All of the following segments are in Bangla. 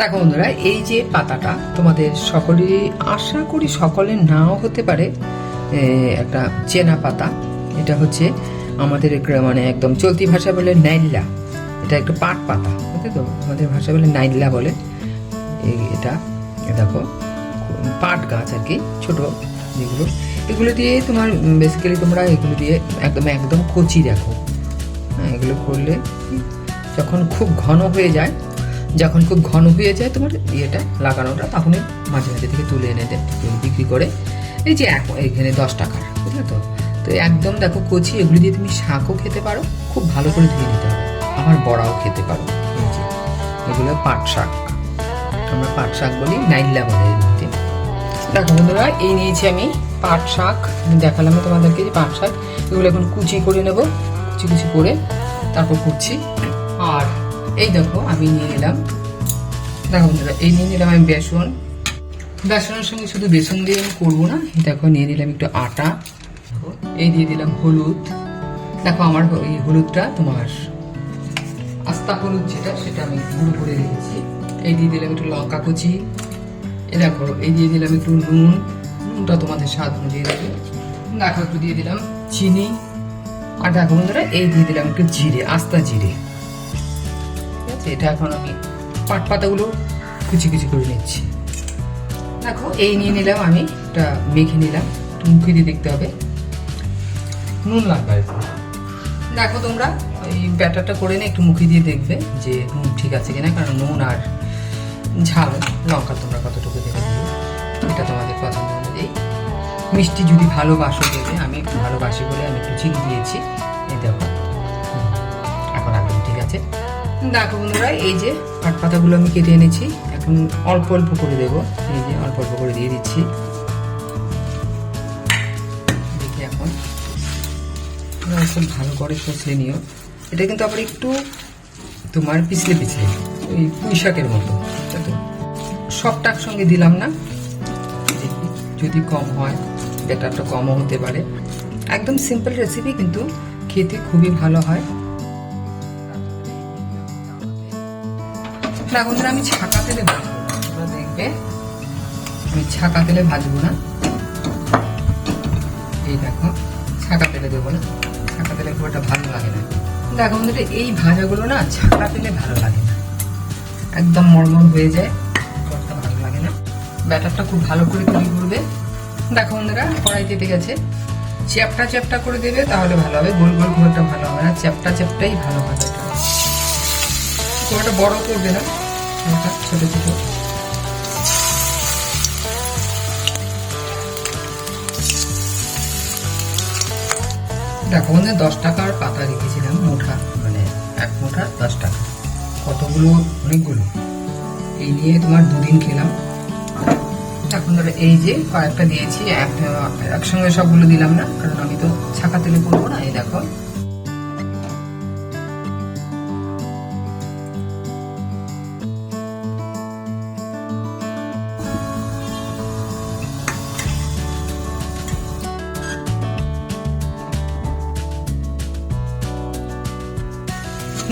দেখো বন্ধুরা, এই যে পাতাটা তোমাদের সকলেরই আশা করি সকলের নাও হতে পারে একটা চেনা পাতা। এটা হচ্ছে আমাদের মানে একদম চলতি ভাষা বলে নাইল্লা। এটা একটা পাট পাতা বুঝলে তো? আমাদের ভাষা বলে নাইল্লা বলে। এটা দেখো, পাট গাছ আর কি, ছোটো যেগুলো। এগুলো দিয়ে তোমার বেসিক্যালি তোমরা এগুলো দিয়ে একদম একদম কচি দেখো। হ্যাঁ এগুলো করলে যখন খুব ঘন হয়ে যায় যখন খুব ঘন হয়ে যায় তোমার ইয়েটা লাগানোটা, তখনই মাঝে মাঝে থেকে তুলে এনে দেয় বিক্রি করে। এই যে এক এখানে দশ টাকার বুঝলে তো? তো একদম দেখো কচি, এগুলি দিয়ে তুমি শাকও খেতে পারো, খুব ভালো করে ধুয়ে নিতে হবে। আবার বড়াও খেতে পারো। এগুলো পাট শাক। আমরা পাট শাক বলি নাইল্লা বলে এগুলিতে দেখো বন্ধুরা, এই নিয়েছি আমি পাট শাক। দেখালাম তোমাদেরকে যে পাট শাক। এগুলো এখন কুচি করে নেব, কুচি কুচি করে তারপর কুচি আর এই দেখো, আমি নিয়ে নিলাম। দেখো বন্ধুরা, এই নিয়ে নিলাম আমি বেসন। বেসনের সঙ্গে শুধু বেসন দিয়ে আমি করব না দেখো, নিয়ে নিলাম একটু আটা। এই দিয়ে দিলাম হলুদ। দেখো আমার এই হলুদটা তোমার আস্তা হলুদ যেটা, সেটা আমি গুঁড়ো করে রেখেছি। এই দিয়ে দিলাম একটু লঙ্কা কুচি। এ দেখো, এই দিয়ে দিলাম একটু নুন। নুনটা তোমাদের স্বাদ অনুযায়ী দেবে। দেখো, একটু দিয়ে দিলাম চিনি। আর দেখো বন্ধুরা, এই দিয়ে দিলাম একটু জিরে, আস্তা জিরে। আছে, এটা এখন আমি পাট পাতাগুলো কুচি কুচি করে নিচ্ছি। দেখো, এই নিয়ে নিলাম আমি, এটা মেখে নিলাম মুখে দিয়ে দেখতে হবে। নুন লাগবে। দেখো তোমরা এই ব্যাটারটা করে নিয়ে একটু মুখে দিয়ে দেখবে যে নুন ঠিক আছে কিনা, কারণ নুন আর ঝাল লঙ্কা তোমরা কতটুকু দেবে। এটা তোমাদের পছন্দ অনুযায়ী। মিষ্টি যদি ভালোবাসো দেবে, আমি একটু ভালোবাসি বলে আমি একটু চিনি দিয়েছি। এই দেখো। এখন একদম ঠিক আছে। দেখো বন্ধুরা, এই যে পাট পাতাগুলো আমি কেটে এনেছি। এখন অল্প অল্প করে দেবো। এই যে অল্প অল্প করে দিয়ে দিচ্ছি। দেখি এখন। ভালো করে কষলে নিও। এটা কিন্তু আবার একটু তোমার পিছলে পিছলে, ওই পুঁই শাকের মতো তো? সবটা একসঙ্গে দিলাম না। যদি কম হয়, ব্যাটারটা কমও হতে পারে। একদম সিম্পল রেসিপি কিন্তু খেতে খুবই ভালো হয়। না বন্ধুরা আমি ছাকা তেলে ভাজবো দেখবে, আমি ছাকা তেলে ভাজবো না। এই দেখো, ছাকা তেলে দেবো না। ছাকা তেলে খুব একটা ভালো লাগে না। দেখো বন্ধুরা, এই ভাজাগুলো না ছাকা তেলে ভালো লাগে না। একদম মরমর হয়ে যায়, খুব ভালো লাগে না। ব্যাটারটা খুব ভালো করে তৈরি করবে। দেখো বন্ধুরা, কড়াই কেটে গেছে। চ্যাপটা চ্যাপটা করে দেবে, তাহলে ভালো হবে। গোল গোল খুব একটা ভালো হবে না। চ্যাপটা চ্যাপটাই ভালো হবে। খুব একটা বড় করবে না? ছোট ছোট দেখো বন্ধু দশ টাকার পাতা রেখেছিলাম, মোটা মানে এক মোটা দশ টাকা। কতগুলো? অনেকগুলো। এই নিয়ে তোমার দুদিন খেলাম। এখন ধরো এই যে কয়েকটা দিয়েছি, এক- একসঙ্গে সবগুলো দিলাম না, কারণ আমি তো ছাকা তেলে করব না, এই দেখো।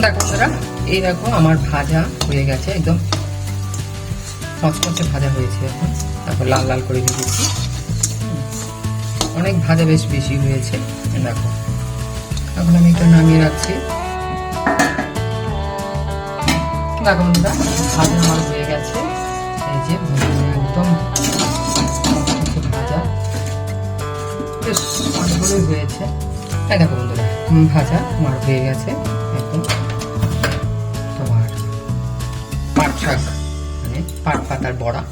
দেখো বন্ধুরা, এই দেখো আমার ভাজা হয়ে গেছে, একদম মচমচে ভাজা হয়েছে এখন। তারপর লাল লাল করে ভেজেছি। অনেক ভাজা বেশ বেশি হয়েছে দেখো। এখন আমি এটা নামিয়ে রাখছি। দেখো বন্ধুরা, ভাজা আমার হয়ে গেছে। এই যে একদম ভাজা। বেশ অনেকগুলোই হয়েছে। এই দেখো বন্ধুরা, ভাজা আমার হয়ে গেছে। পাট শাক মানে পাট পাতার বড়া।